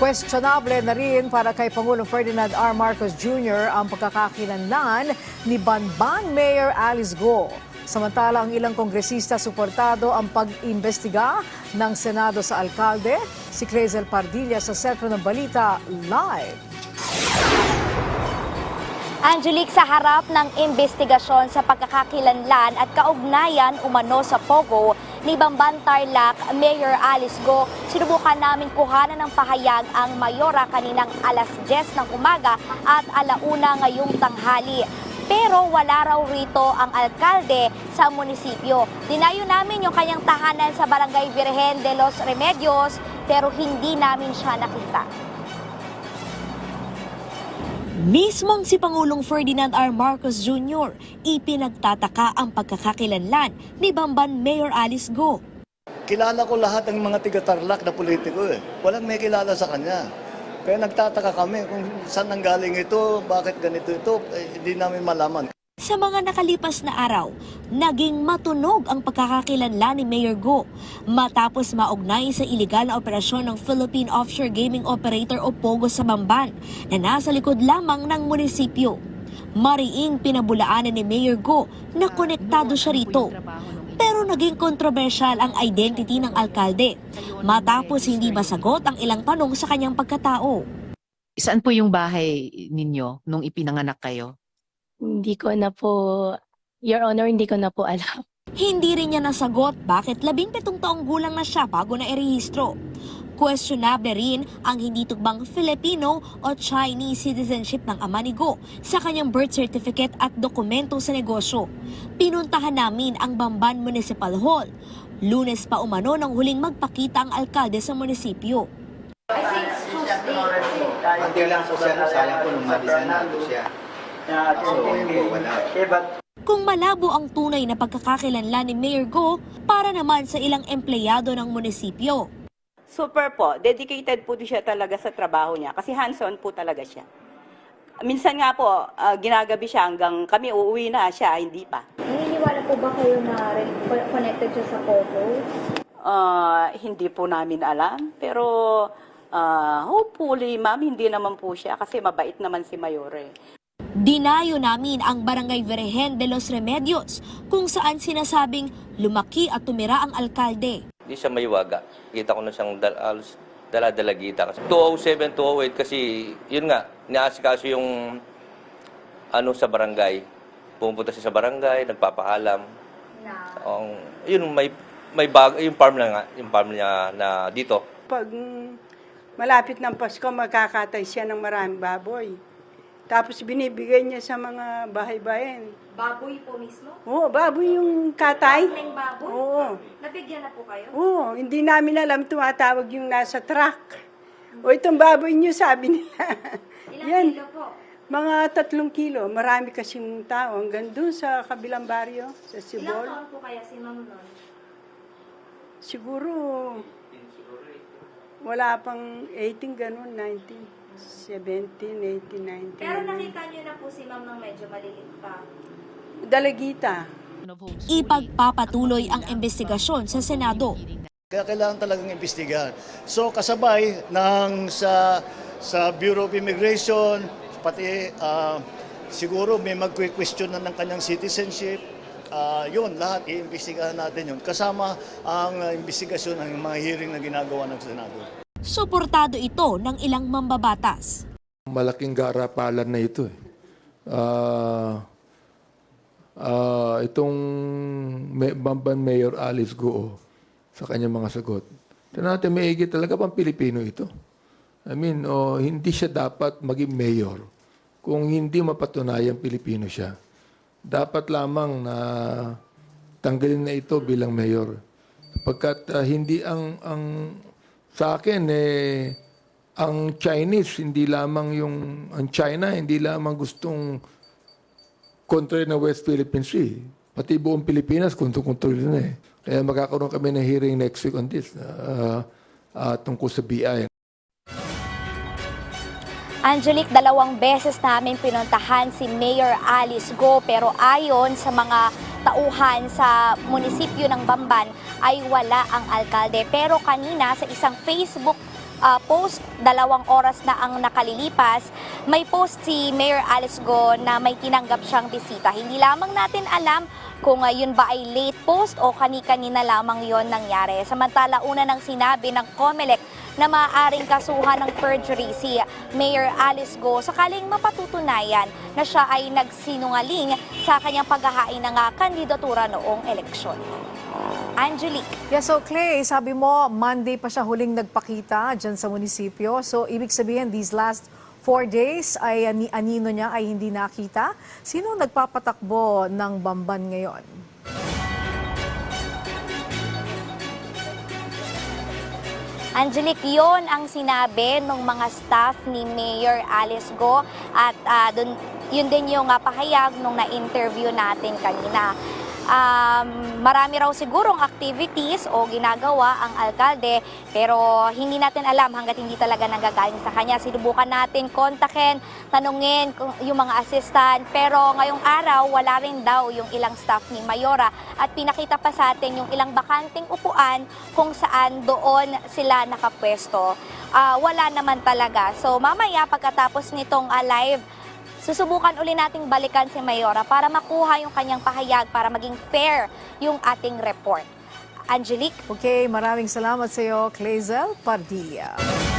Questionable na rin para kay Pangulong Ferdinand R. Marcos Jr. ang pagkakakilanlan ni Banban Mayor Alice Go. Samantala, ang ilang kongresista suportado ang pag-imbestiga ng Senado sa alkalde. Si Crazel Pardilla sa Sentro ng Balita Live. Angelique, sa harap ng investigasyon sa pagkakakilanlan at kaugnayan umano sa Pogo ni Bamban Tarlac, Mayor Alice Go, sinubukan namin kuhanan ng pahayag ang mayora kaninang alas 10 ng umaga at alauna ngayong tanghali. Pero wala raw rito ang alkalde sa munisipyo. Dinayo namin yung kanyang tahanan sa Barangay Virgen de los Remedios pero hindi namin siya nakita. Mismong si Pangulong Ferdinand R. Marcos Jr. ipinagtataka ang pagkakakilanlan ni Bamban Mayor Alice Go. Kilala ko lahat ng mga tiga-tarlac na politiko eh. Walang may kilala sa kanya. Kaya nagtataka kami kung saan nanggaling ito, bakit ganito ito, eh, hindi namin malaman. Sa mga nakalipas na araw, naging matunog ang pagkakakilanlan ni Mayor Go matapos maugnay sa iligal na operasyon ng Philippine Offshore Gaming Operator o POGO sa Bamban na nasa likod lamang ng munisipyo. Mariing pinabulaanan ni Mayor Go na konektado siya rito. Pero naging kontrobersyal ang identity ng alkalde matapos hindi masagot ang ilang tanong sa kanyang pagkatao. Saan po yung bahay ninyo nung ipinanganak kayo? Hindi ko na po, Your Honor, hindi ko na po alam. Hindi rin niya nasagot bakit labing pitong taong gulang na siya bago na irehistro. Questionable rin ang hindi tugbang Filipino o Chinese citizenship ng ama ni Go sa kanyang birth certificate at dokumento sa negosyo. Pinuntahan namin ang Bamban Municipal Hall. Lunes pa umano nang huling magpakita ang alkalde sa munisipyo. Hindi lang po siya, sayang po nung madisan nato siya. Kaso ngayon po wala. Kung malabo ang tunay na pagkakakilanlan ni Mayor Go para naman sa ilang empleyado ng munisipyo. Super po. Dedicated po siya talaga sa trabaho niya kasi hands-on po talaga siya. Minsan nga po, ah, ginagabi siya hanggang kami uuwi na siya, hindi pa. Naniniwala po ba kayo na connected siya sa Pogo? Ah, hindi po namin alam, pero ah, hopefully, ma'am, hindi naman po siya kasi mabait naman si Mayore. Dinayo namin ang Barangay Virgen de los Remedios kung saan sinasabing lumaki at tumira ang alkalde. Hindi siya maywaga. Kita ko na siyang dal- alos dala-dalagita. Kasi 207, 208 kasi yun nga, niasikaso yung ano sa barangay. Pumunta siya sa barangay, nagpapaalam. Ang yun may may bag yung farm na nga, yung farm niya na dito. Pag malapit ng Pasko, magkakatay siya ng maraming baboy. Tapos binibigay niya sa mga bahay-bayan. Baboy po mismo? Oo, baboy yung katay. baboy? Oo. Nabigyan na po kayo? Oo, hindi namin alam tumatawag yung nasa truck. O itong baboy niyo, sabi nila. Yan, po? mga tatlong kilo. Marami kasing tao. Hanggang dun sa kabilang baryo, sa Sibol. po kaya si Ma'am? Siguro, wala pang 18, ganun, 19. 17, 18, 19. niyo na po si Ma'am nang medyo malilit pa. Dalagita. Ipagpapatuloy ang investigasyon sa Senado. Kaya kailangan talagang imbestigahan. So kasabay ng sa sa Bureau of Immigration, pati ah, siguro may mag-question na ng kanyang citizenship. Ah, yun, lahat iimbestigahan natin yun. Kasama ang ah, investigasyon ng mga hearing na ginagawa ng Senado. Suportado ito ng ilang mambabatas. Malaking garapalan na ito eh. Ah, ah, itong Bamban Mayor Alice Goo sa kanyang mga sagot. Ito natin may talaga pang Pilipino ito. I mean, oh, hindi siya dapat maging mayor kung hindi mapatunayan Pilipino siya. Dapat lamang na tanggalin na ito bilang mayor. Pagkat ah, hindi ang ang sa akin eh ang Chinese hindi lamang yung ang China hindi lamang gustong kontrol ng West Philippine Sea. Pati buong Pilipinas kontrol na eh. Kaya magkakaroon kami ng hearing next week on this uh, uh, tungkol sa BI. Angelique, dalawang beses namin pinuntahan si Mayor Alice Go pero ayon sa mga tauhan sa munisipyo ng Bamban ay wala ang alkalde. Pero kanina sa isang Facebook ah, post, dalawang oras na ang nakalilipas, may post si Mayor Alice Go na may tinanggap siyang bisita. Hindi lamang natin alam kung ah, yun ba ay late post o kani-kanina lamang yon nangyari. Samantala, una nang sinabi ng COMELEC na maaaring kasuhan ng perjury si Mayor Alice Go sakaling mapatutunayan na siya ay nagsinungaling sa kanyang paghahain ng ah, kandidatura noong eleksyon. Angelique. Yeah, so Clay, sabi mo, Monday pa siya huling nagpakita dyan sa munisipyo. So, ibig sabihin, these last four days ay ani anino niya ay hindi nakita. Sino nagpapatakbo ng Bamban ngayon? Angelique, yon ang sinabi ng mga staff ni Mayor Alice Go at ah, dun, yun din yung ah, pahayag nung na-interview natin kanina. Um, marami raw sigurong activities o ginagawa ang alkalde pero hindi natin alam hanggat hindi talaga nanggagaling sa kanya. Sinubukan natin kontakin, tanungin yung mga assistant pero ngayong araw wala rin daw yung ilang staff ni Mayora at pinakita pa sa atin yung ilang bakanting upuan kung saan doon sila nakapwesto. Ah, wala naman talaga. So mamaya pagkatapos nitong ah, live Susubukan uli nating balikan si Mayora para makuha yung kanyang pahayag para maging fair yung ating report. Angelique? Okay, maraming salamat sa iyo, Clazel Pardilla.